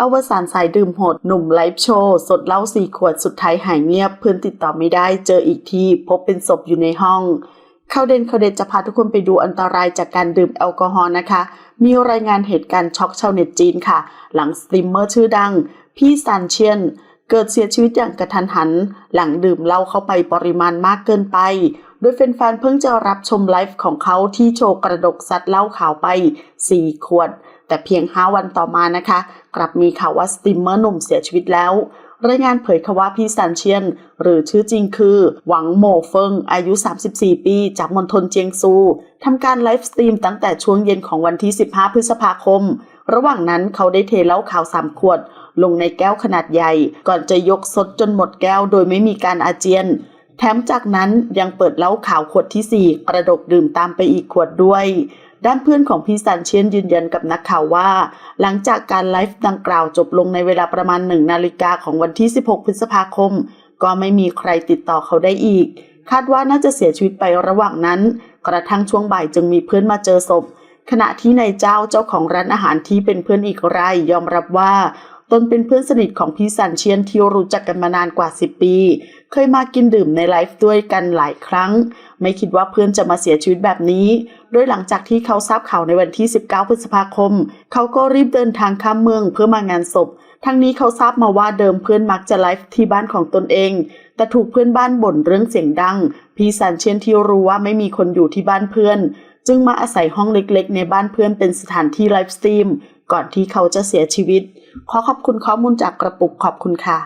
อวสานสายดื่มโหดหนุ่มไลฟ์โชว์สดเหล้าสี่ขวดสุดท้ายหายเงียบ เพื่อนติดต่อไม่ได้เจออีกทีพบเป็นศพอยู่ในห้องข่าวเด่นข่าวเด่นจะพาทุกคนไปดูอันตรายจากการดื่มแอลกอฮอล์นะคะ มีรายงานเหตุการณ์ช็อกชาวเน็ตจีนค่ะ หลังสตรีมเมอร์ชื่อดัง พี่ซานเชียน เกิดเสียชีวิตอย่างกระทันหัน หลังดื่มเหล้าเข้าไปปริมาณมากเกินไป โดยแฟนๆเพิ่งจะรับชมไลฟ์ของเขาที่โชว์กระดกซัดเหล้าขาวไป 4 ขวด แต่เพียง 5 วันต่อมานะคะ กลับมีข่าวว่าสตรีมเมอร์หนุ่มเสียชีวิตแล้วรายงานเผยค่ะว่าพี่ซันเชียน หรือชื่อจริงคือ หวังโมเฟิง อายุ 34 ปี จากมณฑลเจียงซูทำการไลฟ์สตรีมตั้งแต่ช่วงเย็นของวันที่ 15 พฤษภาคม ระหว่างนั้นเขาได้เทเหล้าขาว3ขวด ลงในแก้วขนาดใหญ่ ก่อนจะยกซดจนหมดแก้วโดยไม่มีการอาเจียน แถมจากนั้นยังเปิดเหล้าขาวขวดที่ 4 กระดกดื่มตามไปอีกขวดด้วย ด้านเพื่อนของพี่ซันเชียนยืนยันกับนักข่าวว่า หลังจากการไลฟ์ดังกล่าวจบลงในเวลาประมาณหนึ่งนาฬิกาของวันที่ 16 พฤษภาคม ก็ไม่มีใครติดต่อเขาได้อีก คาดว่าน่าจะเสียชีวิตไประหว่างนั้น กระทั่งช่วงบ่ายจึงมีเพื่อนมาเจอศพขณะที่นายเจ้าเจ้าของร้านอาหารที่เป็นเพื่อนอีกรายยอมรับว่า ตนเป็นเพื่อนสนิทของพี่สันเชียนที่รู้จักกันมานานกว่า 10 ปี เคยมากินดื่มในไลฟ์ด้วยกันหลายครั้ง ไม่คิดว่าเพื่อนจะมาเสียชีวิตแบบนี้ โดยหลังจากที่เขาทราบข่าวในวันที่ 19 พฤษภาคม เขาก็รีบเดินทางข้ามเมืองเพื่อมางานศพ ทั้งนี้เขาทราบมาว่าเดิมเพื่อนมักจะไลฟ์ที่บ้านของตนเอง แต่ถูกเพื่อนบ้านบ่นเรื่องเสียงดัง พี่สันเชียนที่รู้ว่าไม่มีคนอยู่ที่บ้านเพื่อน จึงมาอาศัยห้องเล็กๆ ในบ้านเพื่อนเป็นสถานที่ไลฟ์สตรีม ก่อนที่เขาจะเสียชีวิต ขอขอบคุณข้อมูลจากกระปุกขอบคุณค่ะ